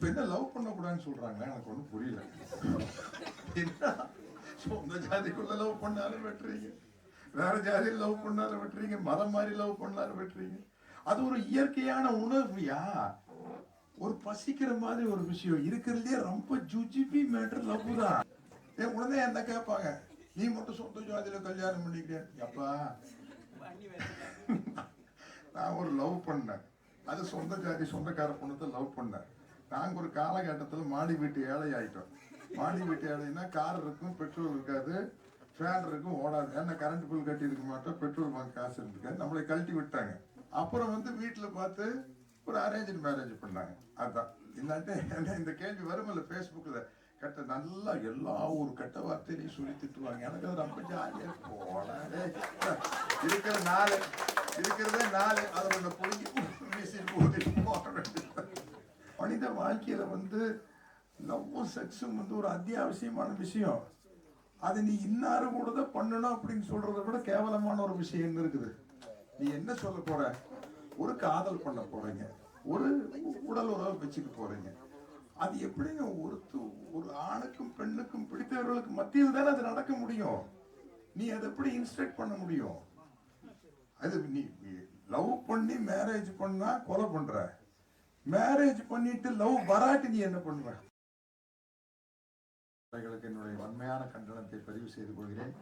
இப்ப என்ன லவ் பண்ணக்கூடாதுன்னு சொல்றாங்களே? எனக்கு ஒன்றும் புரியல. என்ன? சொந்த ஜாதிக்குள்ள லவ் பண்ணாலும் வெட்டுறீங்க. வேற ஜாதியில் லவ் பண்ணாலும் வெட்டுறீங்க. மதம் மாதிரி லவ் பண்ணாலும் வெட்டுறீங்க. அது ஒரு இயற்கையான உணர்வுயா? ஒரு பசிக்கிற மாதிரி ஒரு விஷயம். இருக்கிறதுலே ரொம்ப ஜுஜிபி மேட்டர் லவ் தான். என் உடனே என்ன கேட்பாங்க நீ மட்டும் சொந்த ஜாதியில கல்யாணம் பண்ணிக்கிறேன் அப்பா நான் ஒரு லவ் பண்ணேன். அது சொந்த ஜாதி சொந்தக்கார பொண்ணத்தை லவ் பண்ணேன். நாங்க ஒரு காலகட்டத்தில் மாடி வீட்டு ஏழை ஆயிட்டோம். மாடி வீட்டு ஏழைன்னா கார் இருக்கும் பெட்ரோல் இருக்காது ஃபேன் இருக்கும் ஓடாது. ஏன்னா கரண்ட் பில் கட்டி இருக்க மாட்டோம் பெட்ரோல் பங்க் காசு இருந்துக்காது. நம்மளை கழட்டி விட்டாங்க. அப்புறம் வந்து வீட்டில் பார்த்து ஒரு அரேஞ்ச் மேரேஜ் பண்ணாங்க. அதான். இல்லாட்டி என்ன இந்த கேள்வி வருமில்ல ஃபேஸ்புக்கில் கட்ட நல்லா எல்லா ஒரு கெட்ட வார்த்தையிலையும் சொல்லி திட்டுவாங்க. எனக்கு அது ரொம்ப ஜாலியாக போனாலே இருக்கிற நாலு இருக்கிறதே நாலு. அதை ஒன்று பொழுங்கி மிஷின் ஊதிட்டு போக வேண்டியது மனித வாழ்க்கையில் வந்து லவ்வும் செக்ஸும் வந்து ஒரு அத்தியாவசியமான விஷயம். அது நீ இன்னாரு கூட தான் பண்ணணும் அப்படின்னு சொல்றதை விட கேவலமான ஒரு விஷயம் இருக்குது? நீ என்ன சொல்ல போற? ஒரு காதல் பண்ண போறீங்க. ஒரு உடல் உறவு வச்சுக்க போறீங்க. அது எப்படிங்க ஒருத்து ஒரு ஆணுக்கும் பெண்ணுக்கும் பிடித்தவர்களுக்கு மத்தியில் தானே அது நடக்க முடியும். நீ அதை எப்படி இன்ஸ்ட்ரக்ட் பண்ண முடியும்? அது நீ லவ் பண்ணி மேரேஜ் பண்ணா கொலை பண்ற. மேரேஜ் பண்ணிட்டு லவ் வராட்டி நீ என்ன பண்ணுவ என்னுடைய வன்மையான கண்டனத்தை பதிவு செய்து கொள்கிறேன்.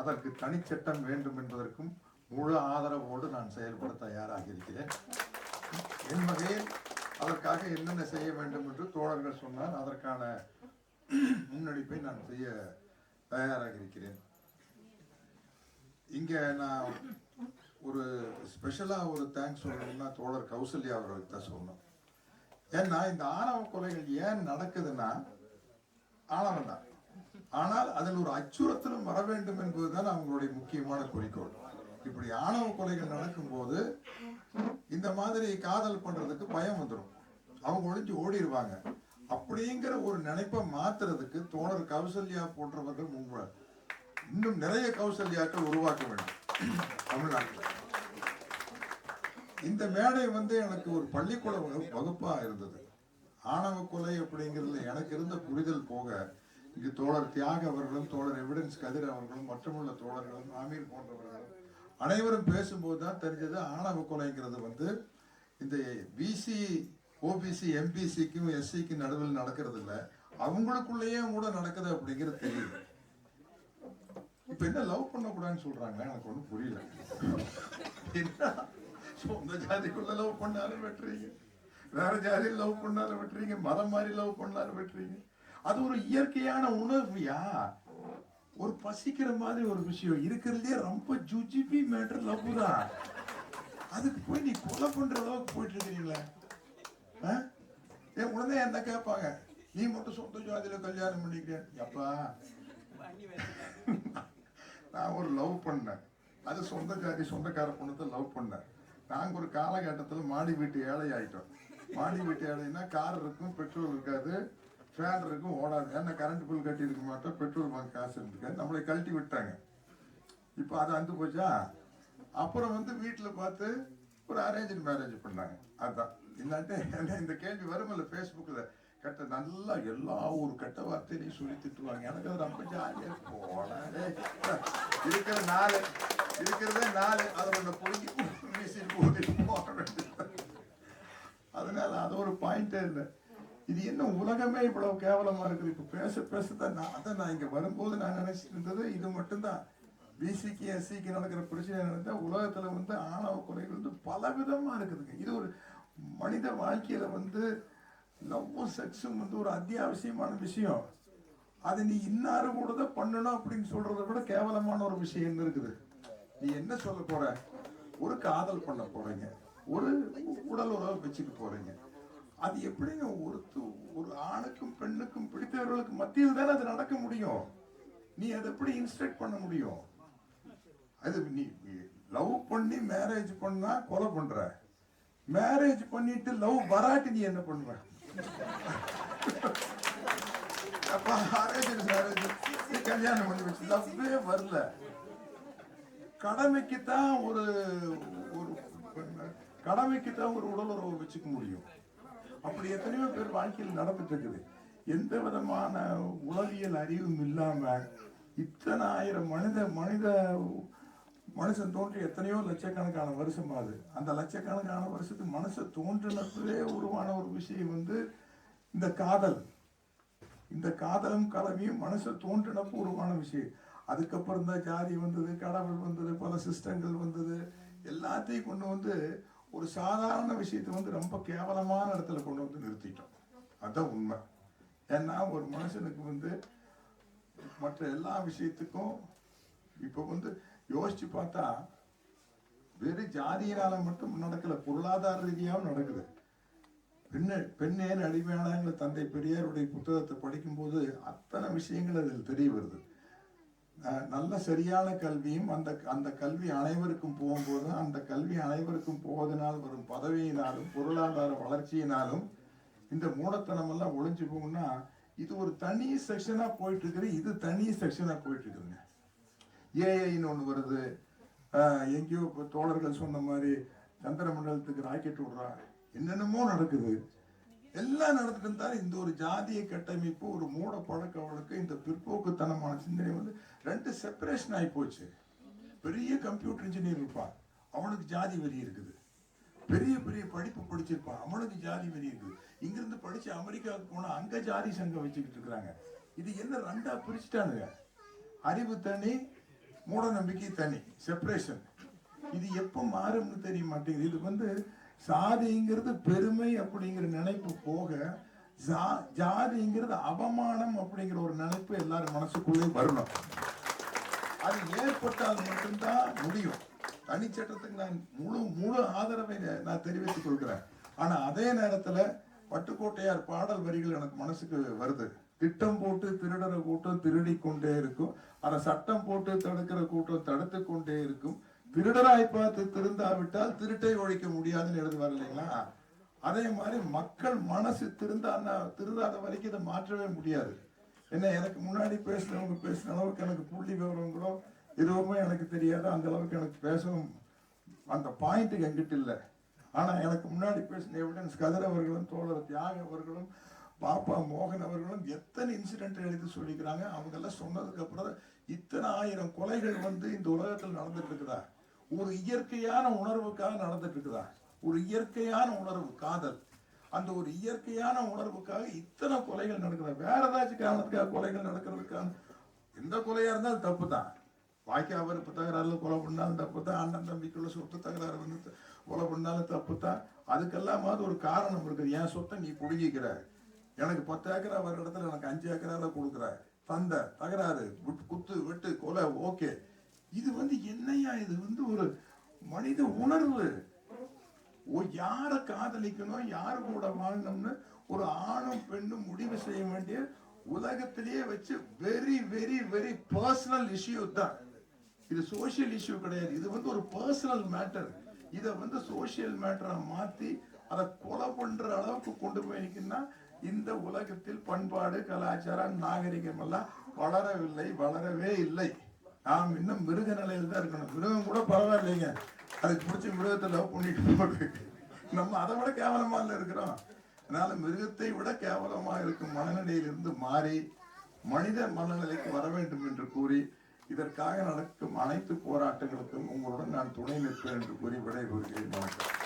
அதற்கு தனிச்சட்டம் வேண்டும் என்பதற்கும் முழு ஆதரவோடு நான் செயல்பட தயாராக இருக்கிறேன். என் வகையில் அதற்காக என்னென்ன செய்ய வேண்டும் என்று தோழர்கள் சொன்னால் அதற்கான முன்னெடுப்பை நான் செய்ய தயாராக இருக்கிறேன். இங்க நான் ஒரு ஸ்பெஷலா ஒரு தேங்க்ஸ் சொல்லணும்னா தோழர் கௌசல்யா அவர்களுக்கு தான் சொல்லணும். ஏன்னா இந்த ஆணவ கொலைகள் ஏன் நடக்குதுன்னா ஆணவம் தான். ஆனால் அதில் ஒரு அச்சுறுத்தலும் வர வேண்டும் என்பதுதான் அவங்களுடைய முக்கியமான குறிக்கோள். இப்படி ஆணவ கொலைகள் நடக்கும்போது இந்த மாதிரி காதல் பண்றதுக்கு பயம் வந்துடும் அவங்க ஒழிஞ்சு ஓடிடுவாங்க அப்படிங்கிற ஒரு நினைப்பை மாத்துறதுக்கு தோழர் கௌசல்யா போன்றவர்கள் முன்பு இன்னும் நிறைய கௌசல்யாக்கள் உருவாக்க வேண்டும். தமிழ்நாட்டில். இந்த மேடை வந்து எனக்கு ஒரு பள்ளிக்கூட வகுப்பா இருந்தது. ஆணவ கொலை அப்படிங்கிறதுல எனக்கு இருந்த புரிதல் போக இங்கு தோழர் தியாக அவர்களும் தோழர் எவிடன்ஸ் கதிர் அவர்களும் மற்றமுள்ள தோழர்களும் ஆமீர் போன்றவர்களும் அனைவரும் பேசும்போது தான் தெரிஞ்சது ஆணவ கொலைங்கிறது வந்து இந்த பிசி ஓபிசி எம்பிசிக்கும் எஸ்சிக்கும் நடுவில் நடக்கிறது இல்லை அவங்களுக்குள்ளேயே கூட நடக்குது அப்படிங்கிறது தெரியுது. இப்ப என்ன லவ் பண்ணக்கூடாதுன்னு சொல்கிறாங்க எனக்கு ஒன்றும் புரியல. என்ன? சொந்த ஜாதிக்குள்ள லவ் பண்ணாலும் வெட்டுறீங்க. வேற ஜாதியில் லவ் பண்ணாலும் வெட்டுறீங்க. மதம் மாதிரி லவ் பண்ணாலும் வெட்டுறீங்க. அது ஒரு இயற்கையான உணர்வுயா? ஒரு பசிக்கிற மாதிரி ஒரு விஷயம். இருக்கிறதுலே ரொம்ப ஜுஜிபி மேட்டர் லவ் தான். அதுக்கு போய் நீ கொலை பண்ற அளவுக்கு போயிட்டு இருக்கிறீங்களே. ஆ? என் உடனே என்ன கேட்பாங்க? நீ மட்டும் சொந்த ஜாதியில கல்யாணம் பண்ணிக்கிறேன் எப்பா? நான் ஒரு லவ் பண்ணேன். அது சொந்த ஜாதி சொந்தக்கார பொண்ணத்தை லவ் பண்ணேன். நாங்கள் ஒரு காலகட்டத்தில் மாடி வீட்டு ஏழை ஆயிட்டோம். மாடி வீட்டு ஏழைன்னா கார் இருக்கும் பெட்ரோல் இருக்காது ஃபேன் இருக்கும் ஓடாது. ஏன்னா கரண்ட் பில் கட்டி இருக்க மாட்டோம் பெட்ரோல் பங்க் காசு இருந்துக்காது நம்மளை கழட்டி விட்டாங்க. இப்போ அது அந்து போச்சா? அப்புறம் வந்து வீட்டில் பார்த்து ஒரு அரேஞ்ச் மேரேஜ் பண்ணாங்க. அதுதான் இல்லாட்டி என்ன இந்த கேள்வி வருமில்ல ஃபேஸ்புக்கில் கெட்ட நல்லா எல்லா ஒரு கெட்ட வார்த்தையும் சொல்லி திட்டுவாங்க. எனக்கு அது ரொம்ப ஜாலியாக போனாலே இருக்கிற நாலு இருக்கிறதே நாலு அதை ஒன்று பொழுங்கி பேசிட்டு ஊதிட்டு போக அதனால அது ஒரு பாயிண்டே இல்லை. இது என்ன உலகமே இவ்வளவு கேவலமா இருக்குது? இப்போ பேச பேசதான் நான் அதான் நான் இங்க வரும்போது நான் நினைச்சிருந்தது இருந்தது இது மட்டும்தான். பிசிக்கு எஸ்சிக்கு நடக்கிற பிரச்சனை நடந்தா உலகத்துல வந்து ஆணவ குறைகள் வந்து பல விதமா இருக்குதுங்க. இது ஒரு மனித வாழ்க்கையில வந்து லவ்வும் செக்ஸும் வந்து ஒரு அத்தியாவசியமான விஷயம். அது நீ இன்னாரு கூட தான் பண்ணணும் அப்படின்னு சொல்றதை விட கேவலமான ஒரு விஷயம் இருக்குது? நீ என்ன சொல்ல போற? ஒரு காதல் பண்ண போறீங்க. ஒரு உடல் உறவு வச்சுக்க போறீங்க. அது எப்படிங்க ஒருத்து ஒரு ஆணுக்கும் பெண்ணுக்கும் பிடித்தவர்களுக்கு மத்தியில் தானே அது நடக்க முடியும்? நீ அதை எப்படி இன்ஸ்ட்ரக்ட் பண்ண முடியும்? அது நீ லவ் பண்ணி மேரேஜ் பண்ணா கொலை பண்ற. மேரேஜ் பண்ணிட்டு லவ் வராட்டி நீ என்ன பண்ணுவ அப்ப அரேஞ்ச் மேரேஜ் கல்யாணம் பண்ணி வச்சு லவ்வே வரல. கடமைக்கு தான் ஒரு ஒரு கடமைக்கு தான் ஒரு உடல் உறவு வச்சுக்க முடியும். அப்படி எத்தனையோ பேர் வாழ்க்கையில் நடந்துட்டு இருக்குது எந்த விதமான உளவியல் அறிவும் இல்லாம இத்தனை ஆயிரம் மனித மனித மனுஷன் தோன்றி எத்தனையோ லட்சக்கணக்கான வருஷம் ஆகுது. அந்த லட்சக்கணக்கான வருஷத்துக்கு மனுஷன் தோன்றினத்திலே உருவான ஒரு விஷயம் வந்து இந்த காதல். இந்த காதலும் கலவையும் மனுஷன் தோன்றினப்போ உருவான விஷயம். அதுக்கப்புறம் தான் ஜாதி வந்தது கடவுள் வந்தது பல சிஸ்டங்கள் வந்தது. எல்லாத்தையும் கொண்டு வந்து ஒரு சாதாரண விஷயத்தை வந்து ரொம்ப கேவலமான இடத்துல கொண்டு வந்து நிறுத்திட்டோம். அதுதான் உண்மை. ஏன்னா ஒரு மனுஷனுக்கு வந்து மற்ற எல்லா விஷயத்துக்கும் இப்போ வந்து யோசிச்சு பார்த்தா வெறும் ஜாதியினால மட்டும் நடக்கல பொருளாதார ரீதியாகவும் நடக்குது. பெண்ணு பெண்ணேன் அடிமையானங்கிற தந்தை பெரியாருடைய புத்தகத்தை படிக்கும்போது அத்தனை விஷயங்கள் அதில் தெரிய வருது. நல்ல சரியான கல்வியும் அந்த அந்த கல்வி அனைவருக்கும் போகும்போது அந்த கல்வி அனைவருக்கும் போவதனால் வரும் பதவியினாலும் பொருளாதார வளர்ச்சியினாலும் இந்த மூடத்தனமெல்லாம் ஒழிஞ்சு போகும்னா இது ஒரு தனி செக்ஷனா போயிட்டு இருக்குது இது தனி செக்ஷனா போயிட்டு இருக்குதுங்க ஏஐன்னு ஒன்று வருது. எங்கேயோ இப்போ தோழர்கள் சொன்ன மாதிரி சந்திரமண்டலத்துக்கு ராக்கெட் விடுறா என்னென்னமோ நடக்குது. எல்லாம் நடந்துட்டு இருந்தாலும் இந்த ஒரு ஜாதிய கட்டமைப்பு ஒரு மூட பழக்க வழக்கம் இந்த பிற்போக்குத்தனமான சிந்தனை வந்து ரெண்டு செப்பரேஷன் ஆகி போச்சு. பெரிய கம்ப்யூட்டர் இன்ஜினியர் இருப்பான் அவனுக்கு ஜாதி வெறி இருக்குது. பெரிய பெரிய படிப்பு படிச்சிருப்பான் அவனுக்கு ஜாதி வெறி இருக்குது. இங்கிருந்து படிச்சு அமெரிக்காவுக்கு போனால் அங்க ஜாதி சங்கம் வச்சுக்கிட்டு இருக்கிறாங்க. இது என்ன ரெண்டா பிரிச்சுட்டானுங்க. அறிவு தனி மூட நம்பிக்கை தனி செப்பரேஷன் இது எப்போ மாறும்னு தெரிய மாட்டேங்குது. இது வந்து சாதிங்கிறது பெருமை அப்படிங்கிற நினைப்பு போக ஜா- ஜாதிங்கிறது அவமானம் அப்படிங்கிற ஒரு நினைப்பு எல்லாரும் மனசுக்குள்ளே வரணும். அது ஏற்பட்டால் மட்டும்தான் முடியும். தனிச்சட்டத்துக்கு நான் முழு முழு ஆதரவை நான் தெரிவித்துக் கொள்கிறேன். ஆனா அதே நேரத்துல பட்டுக்கோட்டையார் பாடல் வரிகள் எனக்கு மனசுக்கு வருது. திட்டம் போட்டு திருடுற கூட்டம் திருடி கொண்டே இருக்கும். ஆனா சட்டம் போட்டு தடுக்கிற கூட்டம் தடுத்து கொண்டே இருக்கும். திருடராய் பார்த்து திருந்தாவிட்டால் திருட்டை ஒழிக்க முடியாதுன்னு எழுதுவார் இல்லைங்களா? அதே மாதிரி மக்கள் மனசு திருந்தான்னா திருந்தாத வரைக்கும் இதை மாற்றவே முடியாது. என்ன எனக்கு முன்னாடி பேசுனவங்க பேசின அளவுக்கு எனக்கு புள்ளி விவரங்களோ எதுவுமே எனக்கு தெரியாது. அந்த அளவுக்கு எனக்கு பேசவும் அந்த பாயிண்ட்டு எங்கிட்ட இல்லை. ஆனா எனக்கு முன்னாடி பேசின எவிடன்ஸ் கதிர் அவர்களும் தோழர் தியாக அவர்களும் பாப்பா மோகன் அவர்களும் எத்தனை இன்சிடென்ட் எழுதி சொல்லிக்கிறாங்க? அவங்க எல்லாம் சொன்னதுக்கு அப்புறம் இத்தனை ஆயிரம் கொலைகள் வந்து இந்த உலகத்தில் நடந்துட்டு இருக்குதா? ஒரு இயற்கையான உணர்வுக்காக நடந்துட்டு இருக்குதா ஒரு இயற்கையான உணர்வு காதல். அந்த ஒரு இயற்கையான உணர்வுக்காக இத்தனை கொலைகள் நடக்குதா. வேற ஏதாச்சும் காரணத்துக்காக கொலைகள் நடக்கிறதுக்கான எந்த கொலையா இருந்தாலும் தப்பு தான் வாய்க்கா அவருக்கு தகராறுல கொலை பண்ணாலும் தப்பு தான் அண்ணன் தம்பிக்குள்ள சொத்து தகராறு வந்து கொலை பண்ணாலும் தப்பு தான் அதுக்கெல்லாமாவது ஒரு காரணம் இருக்குது. என் சொத்தை நீ புடுங்கிக்கிற. எனக்கு பத்து ஏக்கரா வர இடத்துல எனக்கு அஞ்சு ஏக்கரால கொடுக்குற. தந்த தகராறு விட்டு- குத்து வெட்டு கொலை ஓகே. இது வந்து என்னையா இது? வந்து ஒரு மனித உணர்வு. யாரை காதலிக்கணும் யாரு கூட வாழணும்னு ஒரு ஆணும் பெண்ணும் முடிவு செய்ய வேண்டிய உலகத்திலேயே வச்சு very very very personal issue தான். இது சோஷியல் இஷ்யூ கிடையாது. இது வந்து ஒரு பர்சனல் மேட்டர் இதை வந்து சோஷியல் மேட்டரை மாற்றி அதை கொலை பண்ற அளவுக்கு கொண்டு போய் இந்த உலகத்தில் பண்பாடு கலாச்சாரம் நாகரிகம் எல்லாம் வளரவில்லை வளரவே இல்லை. நாம் இன்னும் மிருக நிலையில் தான் இருக்கணும். மிருகம் கூட பரவாயில்லைங்க. அதுக்கு பிடிச்ச மிருகத்தை லவ் பண்ணிட்டு போகுது நம்ம அதை விட கேவலமாக இருக்கிறோம். அதனால மிருகத்தை விட கேவலமாக இருக்கும் மனநிலையிலிருந்து மாறி மனித மனநிலைக்கு வர வேண்டும் என்று கூறி இதற்காக நடக்கும் அனைத்து போராட்டங்களுக்கும் உங்களுடன் நான் துணை நிற்பேன் என்று கூறி விடைபெறுகிறேன். வணக்கம்